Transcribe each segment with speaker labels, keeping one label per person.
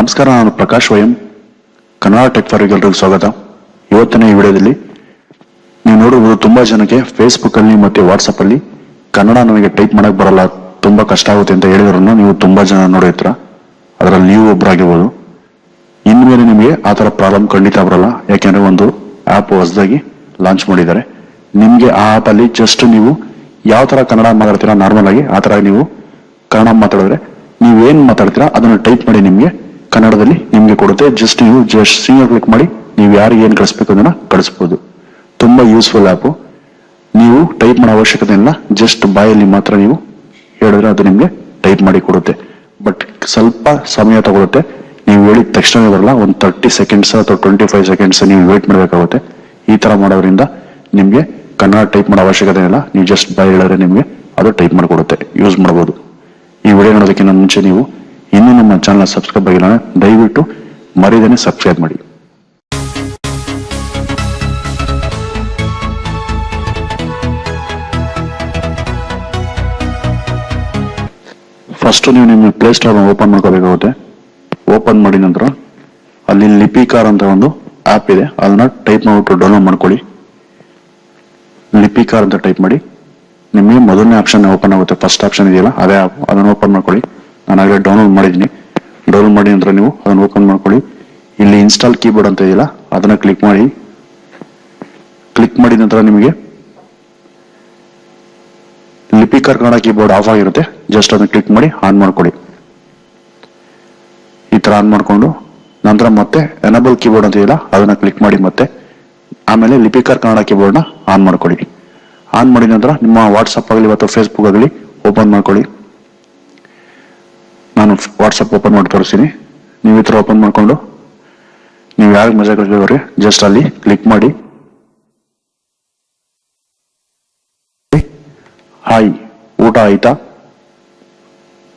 Speaker 1: ನಮಸ್ಕಾರ, ನಾನು ಪ್ರಕಾಶ್ ವಯಂ, ಕನ್ನಡ ಟೆಕ್ ಫಾರ್ ಎಲ್ರಿಗೂ ಸ್ವಾಗತ. ಇವತ್ತಿನ ಈ ವಿಡಿಯೋದಲ್ಲಿ ನೀವು ನೋಡಬಹುದು ತುಂಬಾ ಜನಕ್ಕೆ ಫೇಸ್ಬುಕ್ ಅಲ್ಲಿ ಮತ್ತೆ ವಾಟ್ಸಪ್ ಅಲ್ಲಿ ಕನ್ನಡ ನಮಗೆ ಟೈಪ್ ಮಾಡಕ್ ಬರಲ್ಲ, ತುಂಬಾ ಕಷ್ಟ ಆಗುತ್ತೆ ಅಂತ ಹೇಳಿದ್ರನ್ನು ನೀವು ತುಂಬಾ ಜನ ನೋಡಿರ್ತೀರ ಅದರಲ್ಲಿ ನೀವು ಒಬ್ಬರಾಗಿರ್ಬೋದು ಇನ್ಮೇಲೆ ನಿಮಗೆ ಆ ಥರ ಪ್ರಾಬ್ಲಮ್ ಖಂಡಿತ ಬರಲ್ಲ. ಯಾಕೆಂದ್ರೆ ಒಂದು ಆಪ್ ಹೊಸದಾಗಿ ಲಾಂಚ್ ಮಾಡಿದ್ದಾರೆ. ನಿಮಗೆ ಆ ಆ್ಯಪಲ್ಲಿ ಜಸ್ಟ್ ನೀವು ಯಾವ ತರ ಕನ್ನಡ ಮಾತಾಡ್ತೀರಾ ನಾರ್ಮಲ್ ಆಗಿ ಆ ತರ ನೀವು ಕನ್ನಡ ಮಾತಾಡಿದ್ರೆ ನೀವು ಏನು ಮಾತಾಡ್ತೀರಾ, ಅದನ್ನ ಟೈಪ್ ಮಾಡಿ ನಿಮ್ಗೆ ಕನ್ನಡದಲ್ಲಿ ನಿಮಗೆ ಕೊಡುತ್ತೆ. ಜಸ್ಟ್ ನೀವು ಜಸ್ಟ್ ಸಿಂಗಲ್ ಕ್ಲಿಕ್ ಮಾಡಿ ನೀವು ಯಾರಿಗೆ ಏನು ಕಳಿಸ್ಬೇಕು ಅದನ್ನ ಕಳಿಸ್ಬೋದು. ತುಂಬಾ ಯೂಸ್ಫುಲ್ ಆಪ್ ನೀವು ಟೈಪ್ ಮಾಡೋ ಅವಶ್ಯಕತೆ ಇಲ್ಲ. ಜಸ್ಟ್ ಬಾಯಲ್ಲಿ ಮಾತ್ರ ನೀವು ಹೇಳಿದ್ರೆ ಅದು ನಿಮಗೆ ಟೈಪ್ ಮಾಡಿ ಕೊಡುತ್ತೆ. ಬಟ್ ಸ್ವಲ್ಪ ಸಮಯ ತಗೊಳುತ್ತೆ. ನೀವು ಹೇಳಿದ ತಕ್ಷಣ ಬರಲ್ಲ. ಒಂದು ತರ್ಟಿ ಸೆಕೆಂಡ್ಸ್ ಅಥವಾ ಟ್ವೆಂಟಿ ಫೈವ್ ಸೆಕೆಂಡ್ಸ್ ನೀವು ವೇಟ್ ಮಾಡಬೇಕಾಗುತ್ತೆ. ಈ ತರ ಮಾಡೋದ್ರಿಂದ ನಿಮಗೆ ಕನ್ನಡ ಟೈಪ್ ಮಾಡೋ ಅವಶ್ಯಕತೆ ಇಲ್ಲ. ನೀವು ಜಸ್ಟ್ ಬಾಯ್ ಹೇಳಿದ್ರೆ ನಿಮಗೆ ಅದು ಟೈಪ್ ಮಾಡಿಕೊಡುತ್ತೆ. ಯೂಸ್ ಮಾಡಬಹುದು ಈ ವಿಡಿಯೋ ನೋಡೋದಕ್ಕಿಂತ ಮುಂಚೆ ನೀವು ಇನ್ನೂ ನಮ್ಮ ಚಾನಲ್ ಸಬ್ಸ್ಕ್ರೈಬ್ ಆಗಿಲ್ಲ ದಯವಿಟ್ಟು ಮರಿದೇನೆ ಸಬ್ಸ್ಕ್ರೈಬ್ ಮಾಡಿ. ಫಸ್ಟ್ ನೀವು ನಿಮ್ಮ ಪ್ಲೇ ಸ್ಟೋರ್ ಓಪನ್ ಮಾಡ್ಕೋಬೇಕಾಗುತ್ತೆ. ಓಪನ್ ಮಾಡಿದ ನಂತರ ಅಲ್ಲಿ ಲಿಪಿಕಾರ್ ಅಂತ ಒಂದು ಆ್ಯಪ್ ಇದೆ. ಅದನ್ನ ಟೈಪ್ ಮಾಡಿಬಿಟ್ಟು ಡೌನ್ಲೋಡ್ ಮಾಡ್ಕೊಳ್ಳಿ. ಲಿಪಿಕಾರ್ ಅಂತ ಟೈಪ್ ಮಾಡಿ. ನಿಮಗೆ ಮೊದಲನೇ ಆಪ್ಷನ್ ಓಪನ್ ಆಗುತ್ತೆ. ಫಸ್ಟ್ ಆಪ್ಷನ್ ಇದೆಯಲ್ಲ, ಅದೇ ಆ್ಯಪ್ ಅದನ್ನು ಓಪನ್ ಮಾಡ್ಕೊಳ್ಳಿ. ನಾನು ಆಗಲೇ ಡೌನ್ಲೋಡ್ ಮಾಡಿದ್ದೀನಿ. ಡೌನ್ಲೋಡ್ ಮಾಡಿ ನಂತರ ನೀವು ಅದನ್ನು ಓಪನ್ ಮಾಡ್ಕೊಳ್ಳಿ. ಇಲ್ಲಿ ಇನ್ಸ್ಟಾಲ್ ಕೀಬೋರ್ಡ್ ಅಂತ ಇದೆಯಲ್ಲ, ಅದನ್ನು ಕ್ಲಿಕ್ ಮಾಡಿ. ಕ್ಲಿಕ್ ಮಾಡಿದ ನಂತರ ನಿಮಗೆ ಲಿಪಿಕರ್ ಕನ್ನಡ ಕೀಬೋರ್ಡ್ ಆಫ್ ಆಗಿರುತ್ತೆ. ಜಸ್ಟ್ ಅದನ್ನ ಕ್ಲಿಕ್ ಮಾಡಿ ಆನ್ ಮಾಡ್ಕೊಳ್ಳಿ. ಈ ಥರ ಆನ್ ಮಾಡಿಕೊಂಡು, ನಂತರ ಮತ್ತೆ ಎನಬಲ್ ಕೀಬೋರ್ಡ್ ಅಂತ ಇದೆಯಲ್ಲ, ಅದನ್ನು ಕ್ಲಿಕ್ ಮಾಡಿ ಮತ್ತೆ ಆಮೇಲೆ ಲಿಪಿಕರ್ ಕನ್ನಡ ಕೀಬೋರ್ಡ್ನ ಆನ್ ಮಾಡ್ಕೊಳ್ಳಿ. ಆನ್ ಮಾಡಿದ ನಂತರ ನಿಮ್ಮ ವಾಟ್ಸಪ್ ಆಗಲಿ ಅಥವಾ ಫೇಸ್ಬುಕ್ ಆಗಲಿ ಓಪನ್ ಮಾಡ್ಕೊಳ್ಳಿ. ನಾನು ವಾಟ್ಸಪ್ ಓಪನ್ ಮಾಡಿ ತೋರಿಸ್ತೀನಿ. ನೀವು ಈ ಥರ ಓಪನ್ ಮಾಡಿಕೊಂಡು, ನೀವು ಯಾರಿಗೆ ಮಜಾ ಕಳಿಸ್ಬೇಕ್ರಿ ಜಸ್ಟ್ ಅಲ್ಲಿ ಕ್ಲಿಕ್ ಮಾಡಿ. ಹಾಯ್ ಊಟ ಆಯ್ತಾ?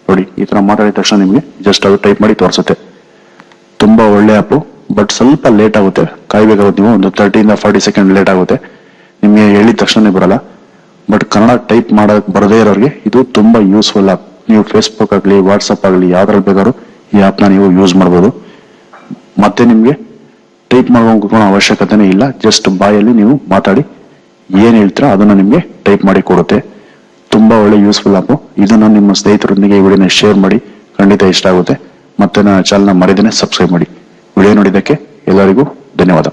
Speaker 1: ನೋಡಿ, ಈ ಥರ ಮಾತಾಡಿದ ತಕ್ಷಣ ನಿಮಗೆ ಜಸ್ಟ್ ಅದು ಟೈಪ್ ಮಾಡಿ ತೋರಿಸುತ್ತೆ. ತುಂಬಾ ಒಳ್ಳೆ ಆ್ಯಪು ಬಟ್ ಸ್ವಲ್ಪ ಲೇಟ್ ಆಗುತ್ತೆ. ಕಾಯ್ಬೇಕಾಗುತ್ತೆ ನೀವು, ಒಂದು ತರ್ಟಿಯಿಂದ ಫಾರ್ಟಿ ಸೆಕೆಂಡ್ ಲೇಟ್ ಆಗುತ್ತೆ. ನಿಮಗೆ ಹೇಳಿದ ತಕ್ಷಣನೇ ಬರಲ್ಲ. ಬಟ್ ಕನ್ನಡ ಟೈಪ್ ಮಾಡೋಕ್ಕೆ ಬರದೇ ಇರೋರಿಗೆ ಇದು ತುಂಬಾ ಯೂಸ್ಫುಲ್ ಆಪ್ ನೀವು ಫೇಸ್ಬುಕ್ ಆಗಲಿ ವಾಟ್ಸಪ್ ಆಗಲಿ ಯಾವ್ದ್ರಲ್ಲಿ ಬೇಕಾದ್ರೂ ಈ ಆ್ಯಪ್ನ ನೀವು ಯೂಸ್ ಮಾಡ್ಬೋದು. ಮತ್ತೆ ನಿಮಗೆ ಟೈಪ್ ಮಾಡೋ ಅವಶ್ಯಕತೆನೇ ಇಲ್ಲ. ಜಸ್ಟ್ ಬಾಯಲ್ಲಿ ನೀವು ಮಾತಾಡಿ ಏನು ಹೇಳ್ತೀರಾ ಅದನ್ನು ನಿಮಗೆ ಟೈಪ್ ಮಾಡಿ ಕೊಡುತ್ತೆ. ತುಂಬ ಒಳ್ಳೆ ಯೂಸ್ಫುಲ್ ಆ್ಯಪು ಇದನ್ನು ನಿಮ್ಮ ಸ್ನೇಹಿತರೊಂದಿಗೆ ಈ ವಿಡಿಯೋನ ಶೇರ್ ಮಾಡಿ. ಖಂಡಿತ ಇಷ್ಟ ಆಗುತ್ತೆ. ಮತ್ತೆ ನನ್ನ ಚಾನಲ್ನ ಮರಿದೇನೆ ಸಬ್ಸ್ಕ್ರೈಬ್ ಮಾಡಿ. ವಿಡಿಯೋ ನೋಡಿದ್ದಕ್ಕೆ ಎಲ್ಲರಿಗೂ ಧನ್ಯವಾದ.